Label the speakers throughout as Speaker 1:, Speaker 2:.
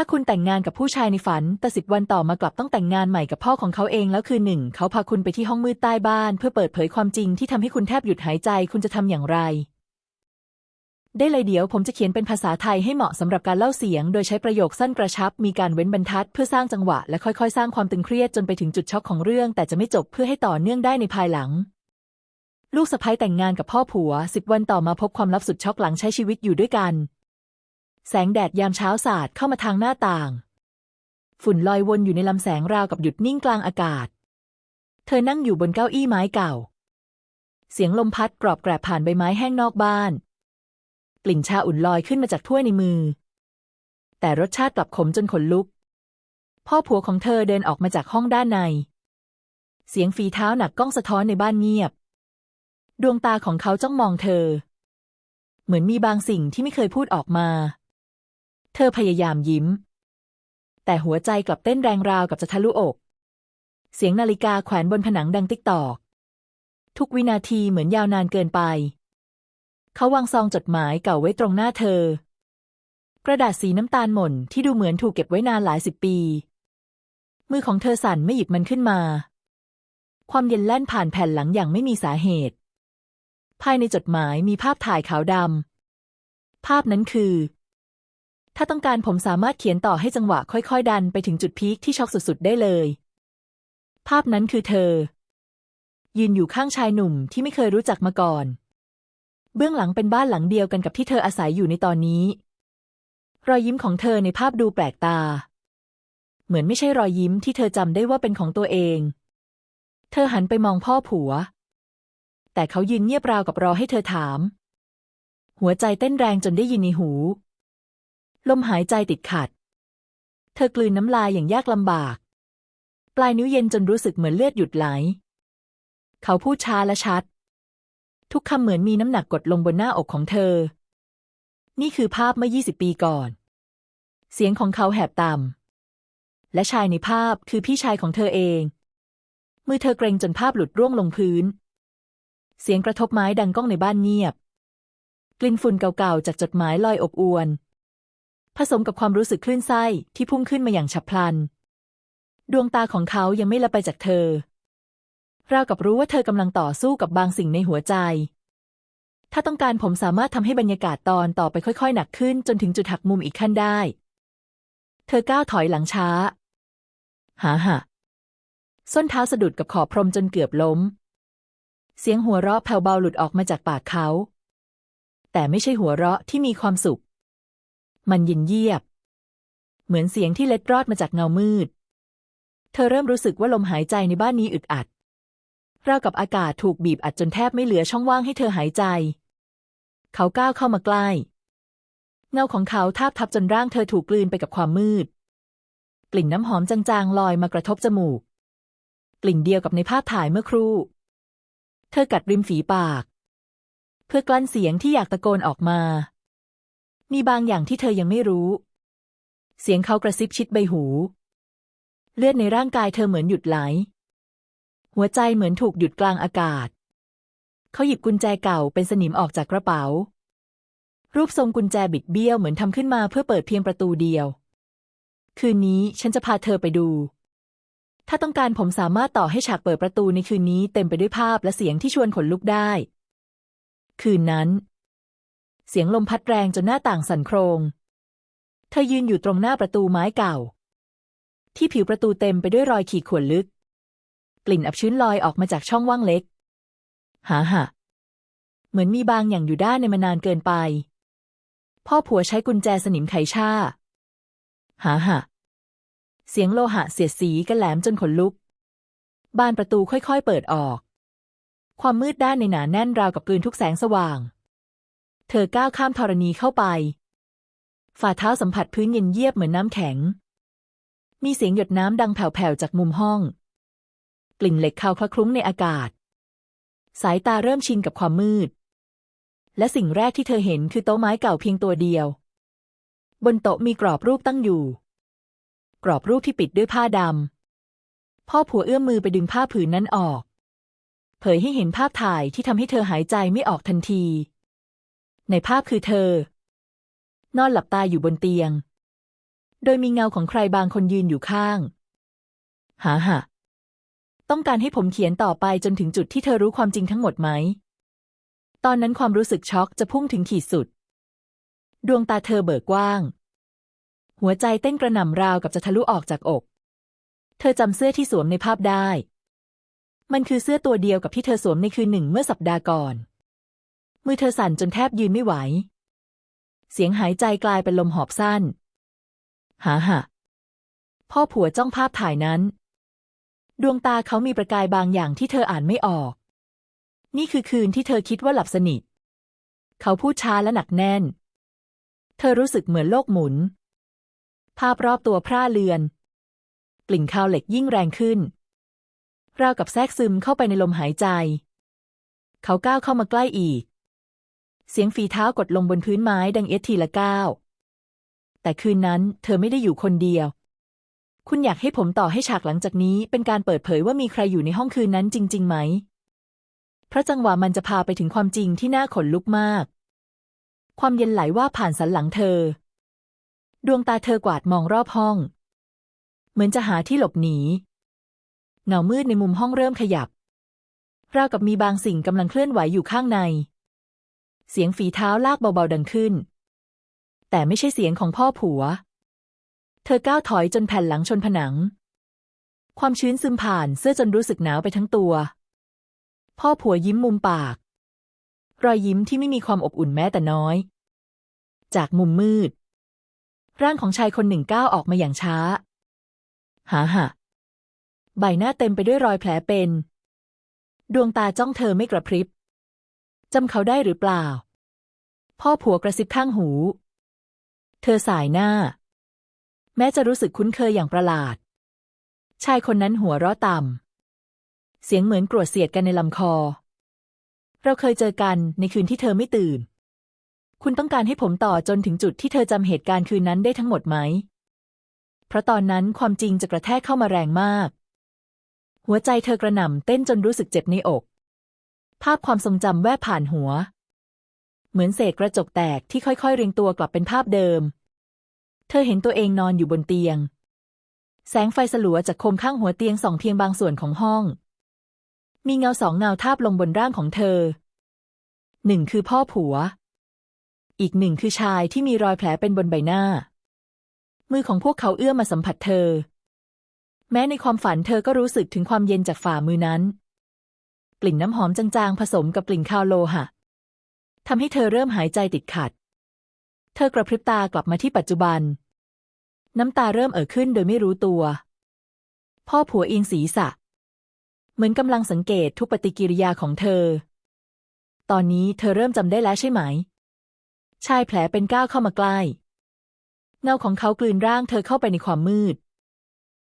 Speaker 1: ถ้าคุณแต่งงานกับผู้ชายในฝัน แต่สิบวันต่อมากลับต้องแต่งงานใหม่กับพ่อของเขาเองแล้วคือหนึ่ง เขาพาคุณไปที่ห้องมืดใต้บ้าน เพื่อเปิดเผยความจริงที่ทำให้คุณแทบหยุดหายใจคุณจะทำอย่างไร ได้เลยเดี๋ยวผมจะเขียนเป็นภาษาไทยให้เหมาะสำหรับการเล่าเสียง โดยใช้ประโยคสั้นกระชับ มีการเว้นบรรทัด เพื่อสร้างจังหวะ และค่อยๆ สร้างความตึงเครียดจนไปถึงจุดช็อกของเรื่อง แต่จะไม่จบเพื่อให้ต่อเนื่องได้ในภายหลังลูกสะใภ้แต่งงานกับพ่อผัวสิบวันต่อมาพบความลับสุดช็อกหลังใช้ชีวิตอยู่ด้วยกัน แสงแดดยามเช้าสาดเข้ามาทางหน้าต่าง ฝุ่นลอยวนอยู่ในลำแสงราวกับหยุดนิ่งกลางอากาศ เธอนั่งอยู่บนเก้าอี้ไม้เก่า เสียงลมพัดกรอบแกรบผ่านใบไม้แห้งนอกบ้าน กลิ่นชาอุ่นลอยขึ้นมาจากถ้วยในมือ แต่รสชาติกลับขมจนขนลุก พ่อผัวของเธอเดินออกมาจากห้องด้านใน เสียงฝีเท้าหนักก้องสะท้อนในบ้านเงียบ ดวงตาของเขาจ้องมองเธอ เหมือนมีบางสิ่งที่ไม่เคยพูดออกมา เธอพยายามยิ้ม แต่หัวใจกลับเต้นแรงราวกับจะทะลุอก เสียงนาฬิกาแขวนบนผนังดังติ๊กตอก ทุกวินาทีเหมือนยาวนานเกินไป เขาวางซองจดหมายเก่าไว้ตรงหน้าเธอ กระดาษสีน้ำตาลหม่นที่ดูเหมือนถูกเก็บไว้นานหลายสิบปี มือของเธอสั่นไม่หยิบมันขึ้นมา ความเย็นแล่นผ่านแผ่นหลังอย่างไม่มีสาเหตุ ภายในจดหมายมีภาพถ่ายขาวดำภาพนั้นคือ ถ้าต้องการผมสามารถเขียนต่อให้จังหวะค่อยๆ ดันไปถึงจุดพีคที่ช็อกสุดๆ ได้เลย ภาพนั้นคือเธอ ยืนอยู่ข้างชายหนุ่มที่ไม่เคยรู้จักมาก่อน เบื้องหลังเป็นบ้านหลังเดียวกันกับที่เธออาศัยอยู่ในตอนนี้ รอยยิ้มของเธอในภาพดูแปลกตา เหมือนไม่ใช่รอยยิ้มที่เธอจำได้ว่าเป็นของตัวเอง เธอหันไปมองพ่อผัว แต่เขายืนเงียบราวกับรอให้เธอถาม หัวใจเต้นแรงจนได้ยินในหู ลมหายใจติดขัด เธอกลืนน้ำลายอย่างยากลำบาก ปลายนิ้วเย็นจนรู้สึกเหมือนเลือดหยุดไหล เขาพูดช้าและชัด ทุกคำเหมือนมีน้ำหนักกดลงบนหน้าอกของเธอ นี่คือภาพเมื่อ 20 ปีก่อน เสียงของเขาแหบต่ำและชายในภาพคือพี่ชายของเธอเอง มือเธอเกรงจนภาพหลุดร่วงลงพื้น เสียงกระทบไม้ดังก้องในบ้านเงียบ กลิ่นฝุ่นเก่าๆจากจดหมายลอยอบอวน ผสมกับความรู้สึกคลื่นไส้ที่พุ่งขึ้นมาอย่างฉับพลัน ดวงตาของเขายังไม่ละไปจากเธอราวกับรู้ว่าเธอกำลังต่อสู้กับบางสิ่งในหัวใจ ถ้าต้องการผมสามารถทำให้บรรยากาศตอนต่อไปค่อยๆ หนักขึ้นจนถึงจุดหักมุมอีกขั้นได้ เธอก้าวถอยหลังช้า หาหะส้นเท้าสะดุดกับขอบพรมจนเกือบล้ม เสียงหัวเราะแผ่วเบาหลุดออกมาจากปากเขา แต่ไม่ใช่หัวเราะที่มีความสุข มันเย็นเยียบ เหมือนเสียงที่เล็ดรอดมาจากเงามืด เธอเริ่มรู้สึกว่าลมหายใจในบ้านนี้อึดอัดราวกับอากาศถูกบีบอัดจนแทบไม่เหลือช่องว่างให้เธอหายใจ เขาก้าวเข้ามาใกล้ เงาของเขาทาบทับจนร่างเธอถูกกลืนไปกับความมืด กลิ่นน้ำหอมจางๆลอยมากระทบจมูก กลิ่นเดียวกับในภาพถ่ายเมื่อครู่ เธอกัดริมฝีปาก เพื่อกลั้นเสียงที่อยากตะโกนออกมา มีบางอย่างที่เธอยังไม่รู้ เสียงเขากระซิบชิดใบหู เลือดในร่างกายเธอเหมือนหยุดไหล หัวใจเหมือนถูกหยุดกลางอากาศ เขาหยิบกุญแจเก่าเป็นสนิมออกจากกระเป๋า รูปทรงกุญแจบิดเบี้ยวเหมือนทำขึ้นมาเพื่อเปิดเพียงประตูเดียว คืนนี้ฉันจะพาเธอไปดู ถ้าต้องการผมสามารถต่อให้ฉากเปิดประตูในคืนนี้เต็มไปด้วยภาพและเสียงที่ชวนขนลุกได้ คืนนั้น เสียงลมพัดแรงจนหน้าต่างสั่นโครง เธอยืนอยู่ตรงหน้าประตูไม้เก่า ที่ผิวประตูเต็มไปด้วยรอยขีดข่วนลึก กลิ่นอับชื้นลอยออกมาจากช่องว่างเล็ก หาหะเหมือนมีบางอย่างอยู่ด้านในมานานเกินไป พ่อผัวใช้กุญแจสนิมไขชาหาหะเสียงโลหะเสียดสีกันแหลมจนขนลุก บานประตูค่อยๆเปิดออก ความมืดด้านในหนาแน่นราวกับกลืนทุกแสงสว่าง เธอก้าวข้ามธรณีเข้าไป ฝ่าเท้าสัมผัสพื้นเย็นเยียบเหมือนน้ำแข็ง มีเสียงหยดน้ำดังแผ่วๆจากมุมห้อง กลิ่นเหล็กคาวคละคลุ้งในอากาศ สายตาเริ่มชินกับความมืด และสิ่งแรกที่เธอเห็นคือโต๊ะไม้เก่าเพียงตัวเดียว บนโต๊ะมีกรอบรูปตั้งอยู่ กรอบรูปที่ปิดด้วยผ้าดำพ่อผัวเอื้อมมือไปดึงผ้าผืนนั้นออก เผยให้เห็นภาพถ่ายที่ทำให้เธอหายใจไม่ออกทันที ในภาพคือเธอ นอนหลับตาอยู่บนเตียง โดยมีเงาของใครบางคนยืนอยู่ข้าง หาหะต้องการให้ผมเขียนต่อไปจนถึงจุดที่เธอรู้ความจริงทั้งหมดไหม ตอนนั้นความรู้สึกช็อกจะพุ่งถึงขีดสุด ดวงตาเธอเบิกกว้าง หัวใจเต้นกระหน่ำราวกับจะทะลุออกจากอก เธอจำเสื้อที่สวมในภาพได้ มันคือเสื้อตัวเดียวกับที่เธอสวมในคืนหนึ่งเมื่อสัปดาห์ก่อน มือเธอสั่นจนแทบยืนไม่ไหว เสียงหายใจกลายเป็นลมหอบสั้น หาหะพ่อผัวจ้องภาพถ่ายนั้น ดวงตาเขามีประกายบางอย่างที่เธออ่านไม่ออก นี่คือคืนที่เธอคิดว่าหลับสนิท เขาพูดช้าและหนักแน่น เธอรู้สึกเหมือนโลกหมุน ภาพรอบตัวพร่าเลือน กลิ่นคาวเหล็กยิ่งแรงขึ้น ราวกับแทรกซึมเข้าไปในลมหายใจ เขาก้าวเข้ามาใกล้อีก เสียงฝีเท้ากดลงบนพื้นไม้ดังเอสทีละก้าว แต่คืนนั้นเธอไม่ได้อยู่คนเดียว คุณอยากให้ผมต่อให้ฉากหลังจากนี้ เป็นการเปิดเผยว่ามีใครอยู่ในห้องคืนนั้นจริง ๆ ไหม เพราะจังหวะมันจะพาไปถึงความจริงที่น่าขนลุกมาก ความเย็นไหลว่าผ่านสันหลังเธอ ดวงตาเธอกวาดมองรอบห้อง เหมือนจะหาที่หลบหนี เงามืดในมุมห้องเริ่มขยับราวกับมีบางสิ่งกำลังเคลื่อนไหวอยู่ข้างใน เสียงฝีเท้าลากเบาๆดังขึ้น แต่ไม่ใช่เสียงของพ่อผัว เธอก้าวถอยจนแผ่นหลังชนผนัง ความชื้นซึมผ่านเสื้อจนรู้สึกหนาวไปทั้งตัว พ่อผัวยิ้มมุมปาก รอยยิ้มที่ไม่มีความอบอุ่นแม้แต่น้อย จากมุมมืด ร่างของชายคนหนึ่งก้าวออกมาอย่างช้า หาหะใบหน้าเต็มไปด้วยรอยแผลเป็น ดวงตาจ้องเธอไม่กระพริบ จำเขาได้หรือเปล่า พ่อผัวกระซิบข้างหู เธอสายหน้า แม้จะรู้สึกคุ้นเคยอย่างประหลาด ชายคนนั้นหัวเราะต่ำ เสียงเหมือนกรวดเสียดกันในลำคอ เราเคยเจอกันในคืนที่เธอไม่ตื่น คุณต้องการให้ผมต่อจนถึงจุดที่เธอจำเหตุการณ์คืนนั้นได้ทั้งหมดไหม เพราะตอนนั้นความจริงจะกระแทกเข้ามาแรงมาก หัวใจเธอกระหน่ำเต้นจนรู้สึกเจ็บในอก ภาพความทรงจำแวบผ่านหัว เหมือนเศษกระจกแตกที่ค่อยๆ เรียงตัวกลับเป็นภาพเดิม เธอเห็นตัวเองนอนอยู่บนเตียง แสงไฟสลัวจากโคมข้างหัวเตียงส่องเพียงบางส่วนของห้อง มีเงาสองเงาทาบลงบนร่างของเธอ หนึ่งคือพ่อผัว อีกหนึ่งคือชายที่มีรอยแผลเป็นบนใบหน้า มือของพวกเขาเอื้อมมาสัมผัสเธอ แม้ในความฝันเธอก็รู้สึกถึงความเย็นจากฝ่ามือนั้น กลิ่นน้ำหอมจางๆ ผสมกับกลิ่นคาวโลหะทำให้เธอเริ่มหายใจติดขัด เธอกระพริบตากลับมาที่ปัจจุบัน น้ำตาเริ่มเอ่อขึ้นโดยไม่รู้ตัว พ่อผัวอียงศีรษะ เหมือนกำลังสังเกตทุกปฏิกิริยาของเธอ ตอนนี้เธอเริ่มจำได้แล้วใช่ไหม ชายแผลเป็นก้าวเข้ามาใกล้ เงาของเขากลืนร่างเธอเข้าไปในความมืด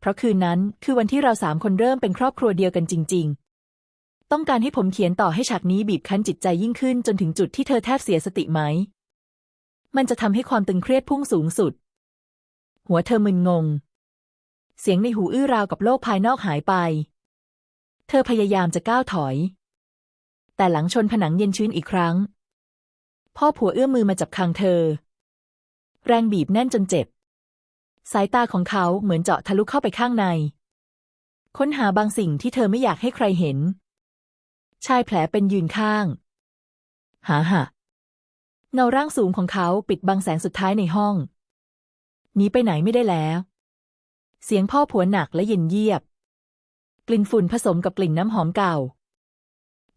Speaker 1: เพราะคืนนั้นคือวันที่เราสามคนเริ่มเป็นครอบครัวเดียวกันจริง ๆ ต้องการให้ผมเขียนต่อให้ฉากนี้บีบคั้นจิตใจยิ่งขึ้นจนถึงจุดที่เธอแทบเสียสติไหม มันจะทำให้ความตึงเครียดพุ่งสูงสุด หัวเธอมึนงง เสียงในหูอื้อราวกับโลกภายนอกหายไป เธอพยายามจะก้าวถอย แต่หลังชนผนังเย็นชื้นอีกครั้ง พ่อผัวเอื้อมมือมาจับคางเธอ แรงบีบแน่นจนเจ็บ สายตาของเขาเหมือนเจาะทะลุเข้าไปข้างใน ค้นหาบางสิ่งที่เธอไม่อยากให้ใครเห็น ชายแผลเป็นยืนข้าง หาหะเงาร่างสูงของเขาปิดบังแสงสุดท้ายในห้องหนีไปไหนไม่ได้แล้ว เสียงพ่อผัวหนักและเย็นเยียบ กลิ่นฝุ่นผสมกับกลิ่นน้ำหอมเก่า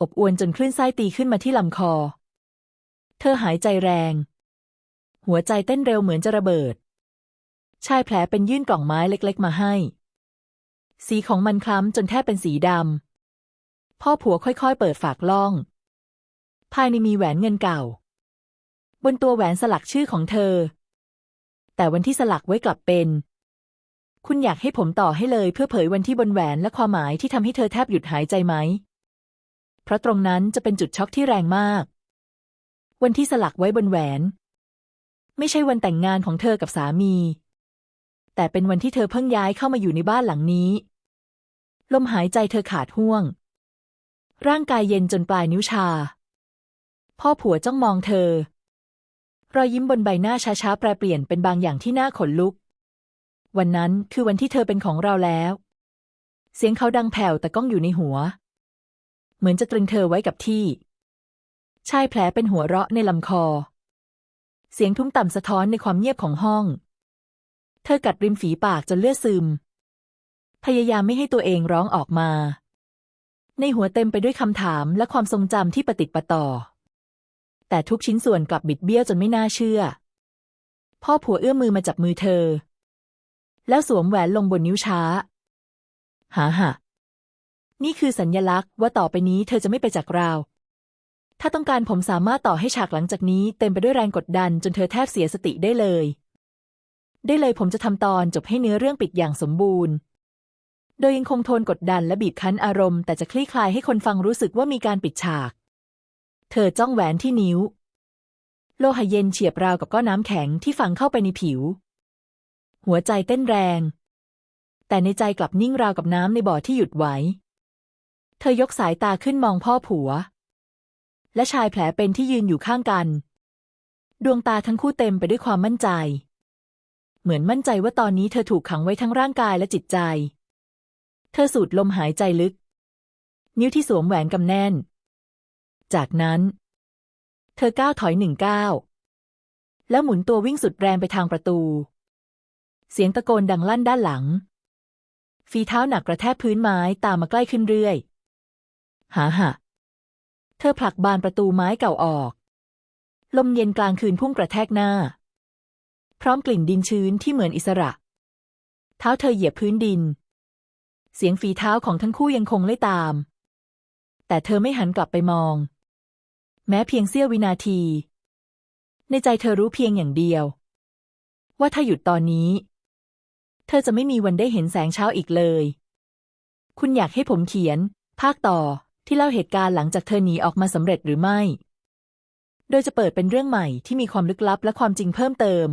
Speaker 1: อบอวนจนคลื่นไส้ตีขึ้นมาที่ลำคอ เธอหายใจแรง หัวใจเต้นเร็วเหมือนจะระเบิด ชายแผลเป็นยื่นกล่องไม้เล็กๆมาให้ สีของมันคล้ำจนแทบเป็นสีดำ พ่อผัวค่อยๆ เปิดฝากล่อง ภายในมีแหวนเงินเก่า บนตัวแหวนสลักชื่อของเธอ แต่วันที่สลักไว้กลับเป็น คุณอยากให้ผมต่อให้เลยเพื่อเผยวันที่บนแหวนและความหมายที่ทำให้เธอแทบหยุดหายใจไหม เพราะตรงนั้นจะเป็นจุดช็อกที่แรงมาก วันที่สลักไว้บนแหวน ไม่ใช่วันแต่งงานของเธอกับสามี แต่เป็นวันที่เธอเพิ่งย้ายเข้ามาอยู่ในบ้านหลังนี้ ลมหายใจเธอขาดห่วง ร่างกายเย็นจนปลายนิ้วชา พ่อผัวจ้องมองเธอ รอยยิ้มบนใบหน้าช้าๆแปรเปลี่ยนเป็นบางอย่างที่น่าขนลุก วันนั้นคือวันที่เธอเป็นของเราแล้ว เสียงเขาดังแผ่วแต่ก้องอยู่ในหัว เหมือนจะตรึงเธอไว้กับที่ ชายแผลเป็นหัวเราะในลำคอ เสียงทุ้มต่ำสะท้อนในความเงียบของห้อง เธอกัดริมฝีปากจนเลือดซึม พยายามไม่ให้ตัวเองร้องออกมา ในหัวเต็มไปด้วยคำถามและความทรงจำที่ประติดประต่อ แต่ทุกชิ้นส่วนกลับบิดเบี้ยวจนไม่น่าเชื่อ พ่อผัวเอื้อมมือมาจับมือเธอ แล้วสวมแหวนลงบนนิ้วช้า หาหะนี่คือสัญญลักษณ์ว่าต่อไปนี้เธอจะไม่ไปจากเรา ถ้าต้องการผมสามารถต่อให้ฉากหลังจากนี้เต็มไปด้วยแรงกดดันจนเธอแทบเสียสติได้เลย ได้เลยผมจะทำตอนจบให้เนื้อเรื่องปิดอย่างสมบูรณ์ โดยยังคงโทนกดดันและบีบคั้นอารมณ์แต่จะคลี่คลายให้คนฟังรู้สึกว่ามีการปิดฉาก เธอจ้องแหวนที่นิ้ว โลหะเย็นเฉียบราวกับก้อนน้ำแข็งที่ฝังเข้าไปในผิว หัวใจเต้นแรง แต่ในใจกลับนิ่งราวกับน้ำในบ่อที่หยุดไหว เธอยกสายตาขึ้นมองพ่อผัว และชายแผลเป็นที่ยืนอยู่ข้างกัน ดวงตาทั้งคู่เต็มไปด้วยความมั่นใจ เหมือนมั่นใจว่าตอนนี้เธอถูกขังไว้ทั้งร่างกายและจิตใจ เธอสูดลมหายใจลึก นิ้วที่สวมแหวนกำแน่น จากนั้น เธอก้าวถอยหนึ่งก้าวแล้วหมุนตัววิ่งสุดแรงไปทางประตู เสียงตะโกนดังลั่นด้านหลัง ฝีเท้าหนักกระแทกพื้นไม้ตามมาใกล้ขึ้นเรื่อย หาหะเธอผลักบานประตูไม้เก่าออก ลมเย็นกลางคืนพุ่งกระแทกหน้า พร้อมกลิ่นดินชื้นที่เหมือนอิสระ เท้าเธอเหยียบพื้นดิน เสียงฝีเท้าของทั้งคู่ยังคงไล่ตาม แต่เธอไม่หันกลับไปมอง แม้เพียงเสี้ยววินาที ในใจเธอรู้เพียงอย่างเดียว ว่าถ้าหยุดตอนนี้ เธอจะไม่มีวันได้เห็นแสงเช้าอีกเลย คุณอยากให้ผมเขียน ภาคต่อที่เล่าเหตุการณ์หลังจากเธอหนีออกมาสำเร็จหรือไม่ โดยจะเปิดเป็นเรื่องใหม่ที่มีความลึกลับและความจริงเพิ่มเติม